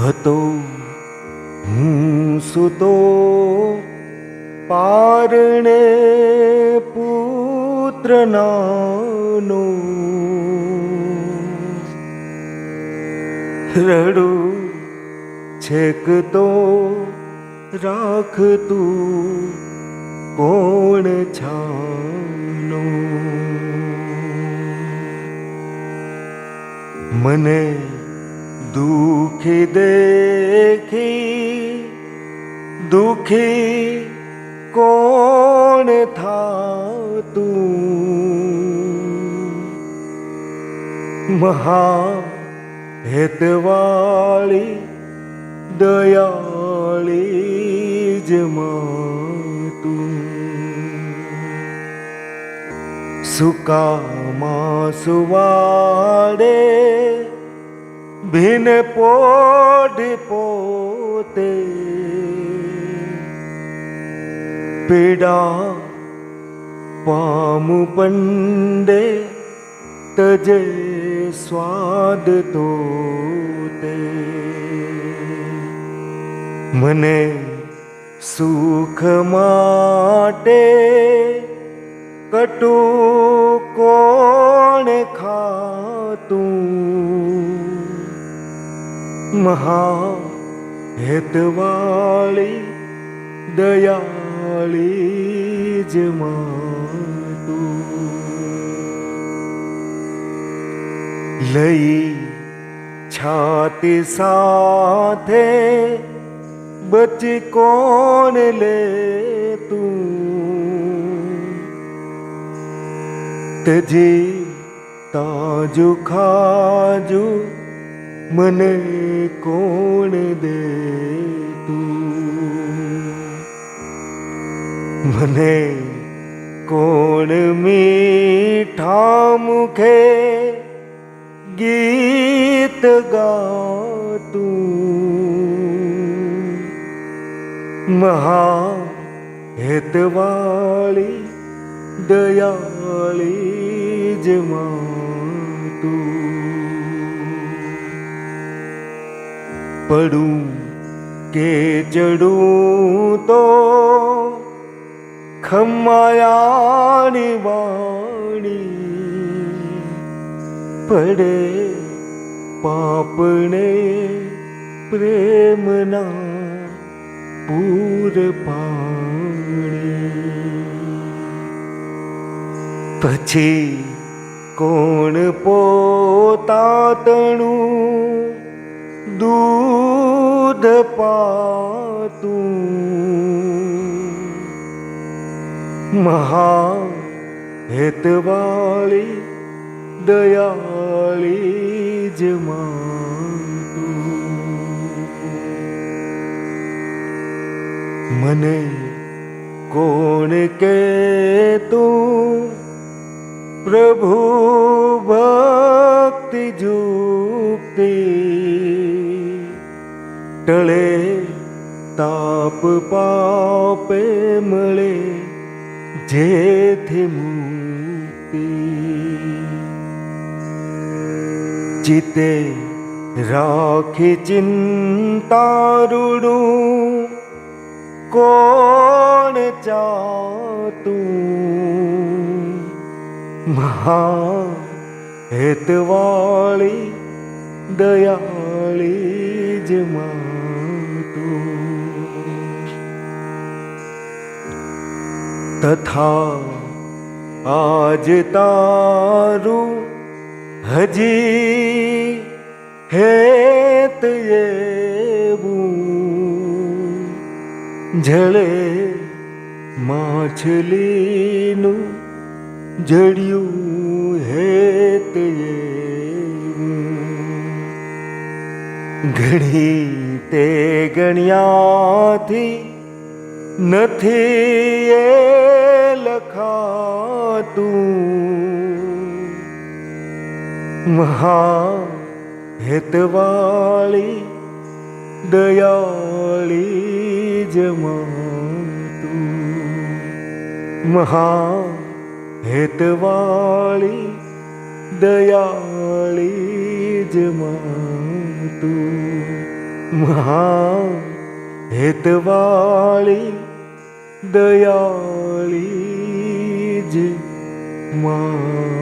હતો હું સુતો પારણે પુત્ર રડું છેક તો રાખતું કોણ છાનો. મને દુખી દેખી દુખી કોણ થાતું મહા હેતવાળી દયાળી જ તું સુકામાં સુવાડે ભીન પોઢ પોતે પીડા પામુ પંડે તજે સ્વાદ તો તે મને સુખ માટે કટુ કોણ ખાતું? મહા હેતવાળી દયાળી જ લઈ છાતી સાથે બચી કોણ લે તું? તજી તાજુ ખાજુ મને કોણ દે તું? મને કોણ મીઠા મુખે ગીત ગાતું? મહા હેતવાળી દયાળી જ માતું? પડું કે ચડું તો ખમાયાની વાણી પડે પાપણે પ્રેમના પૂર પાણી. પછી કોણ પોતાતણું દૂધ પાતું મહા હેતવાળી દયાળી જ મને કોણ કે તું પ્રભુ ભક્તિ જુક્તિ ટળે તાપ પાપે મળે જેથી મુક્તિ ચિતે રાખી ચિંતારુડું કોણ ચાતું મહા હેતવાળી દયાળી જ તથા આજ તારું હજી હેત એવું જળે માછલીનું જડિયું હેત ઘણી તે ગણ્યાથી નથી એ લખાતું. મહા હેતવાળી દયાળી જમાતું મહા હેતવાળી દયાળી જ મહા હેતવાળી દયાળી જે માં